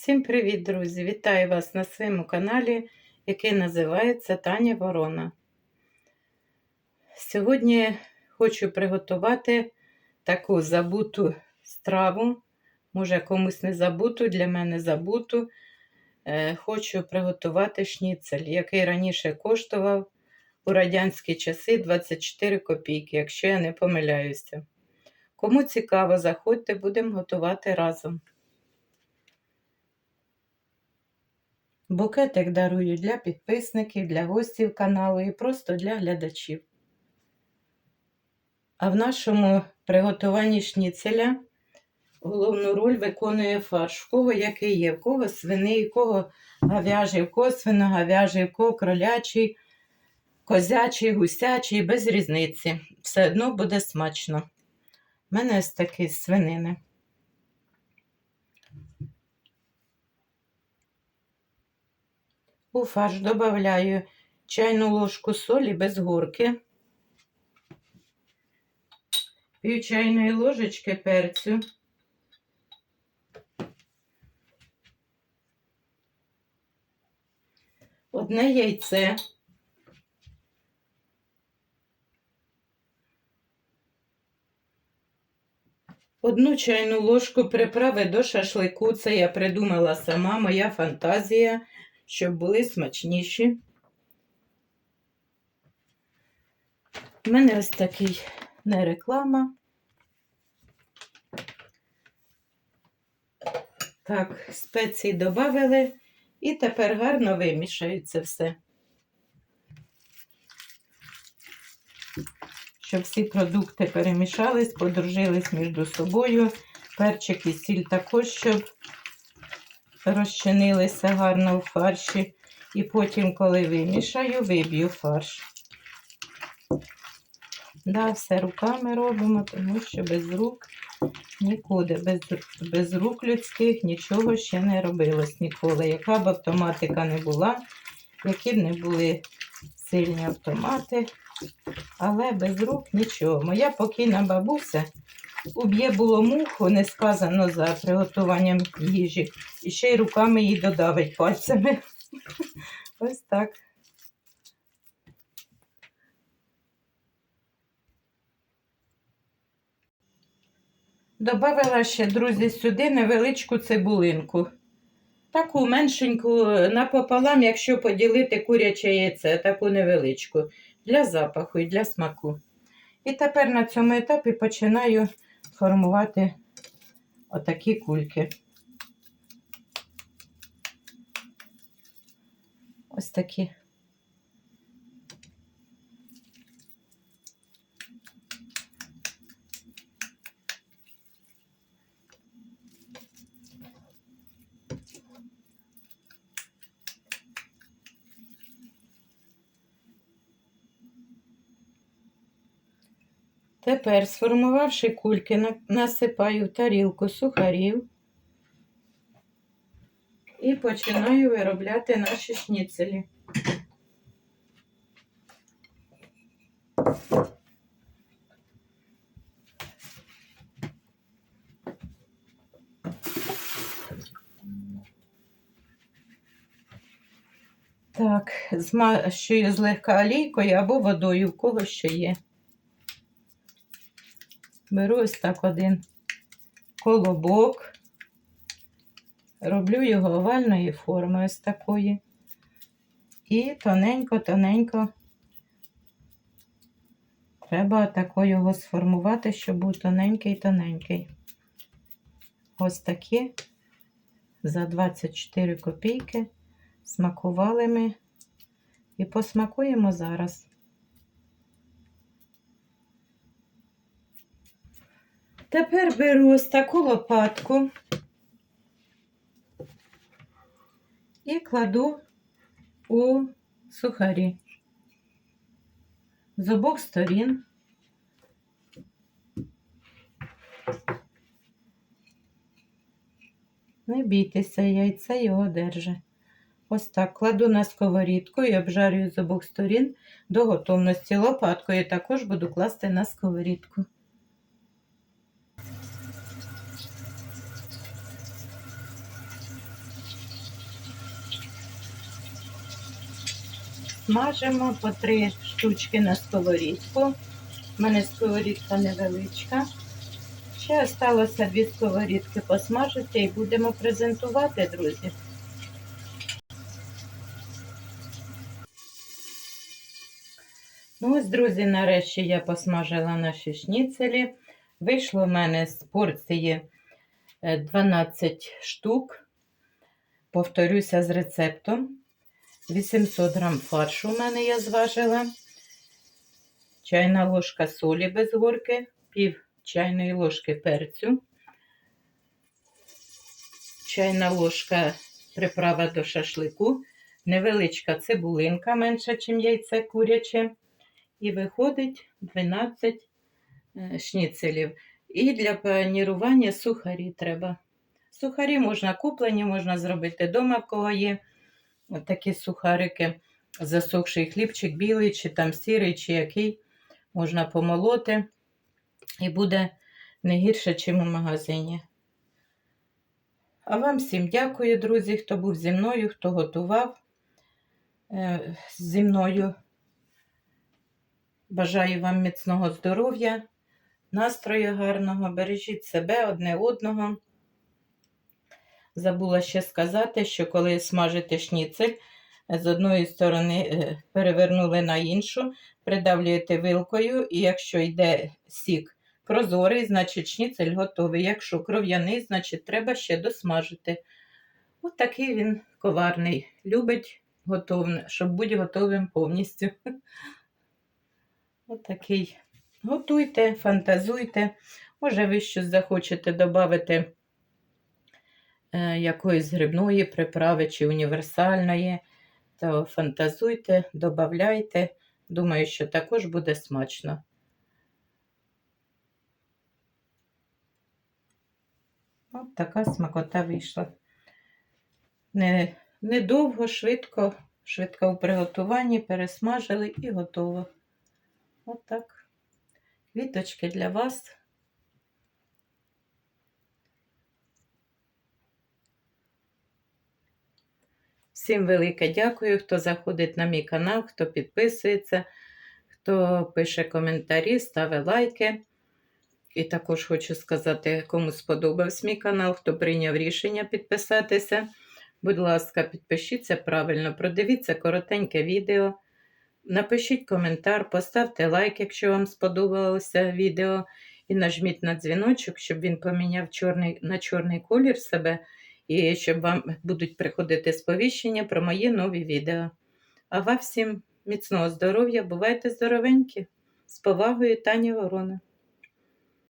Всім привіт, друзі! Вітаю вас на своєму каналі, який називається Таня Ворона. Сьогодні хочу приготувати таку забуту страву, може комусь не забуту, для мене забуту. Е, Хочу приготувати шніцель, який раніше коштував у радянські часи 24 копійки, якщо я не помиляюся. Кому цікаво, заходьте, будемо готувати разом. Букетик дарую для підписників, для гостів каналу і просто для глядачів. А в нашому приготуванні шніцеля головну роль виконує фарш. В кого який є, в кого свиний, в кого говяжий, в кого свиноговяжий, в кого кролячий, козячий, гусячий, без різниці. Все одно буде смачно. У мене ось такі свинини. У фарш додаю чайну ложку солі без горки, пів чайної ложечки перцю, одне яйце, одну чайну ложку приправи до шашлику. Це я придумала сама, моя фантазія щоб були смачніші. У мене ось такий не реклама. Так, спеції додали і тепер гарно вимішаю це все. Щоб всі продукти перемішались, подружились між собою. Перчик і сіль також, щоб розчинилися гарно в фарші. І потім, коли вимішаю, виб'ю фарш. Да, все руками робимо, тому що без рук нікуди, без, без рук людських нічого ще не робилось ніколи. Яка б автоматика не була, які б не були сильні автомати, але без рук нічого. Моя покійна бабуся уб'є було муху, не сказано за приготуванням їжі, і ще й руками її додавить пальцями. Ось так. Добавила ще, друзі, сюди невеличку цибулинку. Таку меншеньку напополам, якщо поділити куряче яйце, таку невеличку, для запаху і для смаку. І тепер на цьому етапі починаю формувати отакі кульки. Ось такі. Тепер, сформувавши кульки, насипаю в тарілку сухарів і починаю виробляти наші шніцелі. Так, змащую злегка олійкою або водою, в кого що є. Беру ось так один колобок, роблю його овальної форми ось такої. І тоненько-тоненько треба тако його сформувати, щоб був тоненький-тоненький. Ось такі за 24 копійки смакували ми і посмакуємо зараз. Тепер беру ось таку лопатку і кладу у сухарі з обох сторін. Не бійтеся, яйце його держи. Ось так кладу на сковорідку і обжарюю з обох сторін до готовності. Лопаткою також буду класти на сковорідку. Смажимо по три штучки на сковорідку. У мене сковорідка невеличка. Ще залишилося дві сковорідки посмажити і будемо презентувати, друзі. Ну ось, друзі, нарешті я посмажила наші шніцелі. Вийшло в мене з порції е, 12 штук. Повторюся з рецептом. 800 грам фаршу в мене я зважила. Чайна ложка солі без горки, пів чайної ложки перцю. Чайна ложка приправа до шашлику. Невеличка цибулинка, менша, ніж яйце куряче. І виходить 12 е, шніцелів. І для панірування сухарі треба. Сухарі можна куплені, можна зробити вдома, в кого є такі сухарики, засохший хлібчик білий, чи там сірий, чи який. Можна помолоти. І буде не гірше, ніж у магазині. А вам всім дякую, друзі, хто був зі мною, хто готував е, зі мною. Бажаю вам міцного здоров'я, настрою гарного, бережіть себе одне одного. Забула ще сказати, що коли смажите шніцель, з одної сторони е, перевернули на іншу, придавлюєте вилкою, і якщо йде сік прозорий, значить шніцель готовий. Якщо кров'яний, значить треба ще досмажити. От такий він коварний. Любить, готовне, щоб бути готовим повністю. От такий. Готуйте, фантазуйте. Може, ви щось захочете додати е, якоїсь грибної приправи чи універсальної, то фантазуйте, додавайте. Думаю, що також буде смачно. От така смакота вийшла. Не, недовго, швидко, швидко у приготуванні, пересмажили і готово. От так. Квіточки для вас. Всім велике дякую, хто заходить на мій канал, хто підписується, хто пише коментарі, ставить лайки. І також хочу сказати, кому сподобався мій канал, хто прийняв рішення підписатися. Будь ласка, підпишіться правильно, продивіться коротеньке відео. Напишіть коментар, поставте лайк, якщо вам сподобалося відео, і нажміть на дзвіночок, щоб він поміняв чорний, на чорний колір себе, і щоб вам будуть приходити сповіщення про мої нові відео. А вам всім міцного здоров'я, бувайте здоровенькі! З повагою Таня Ворона.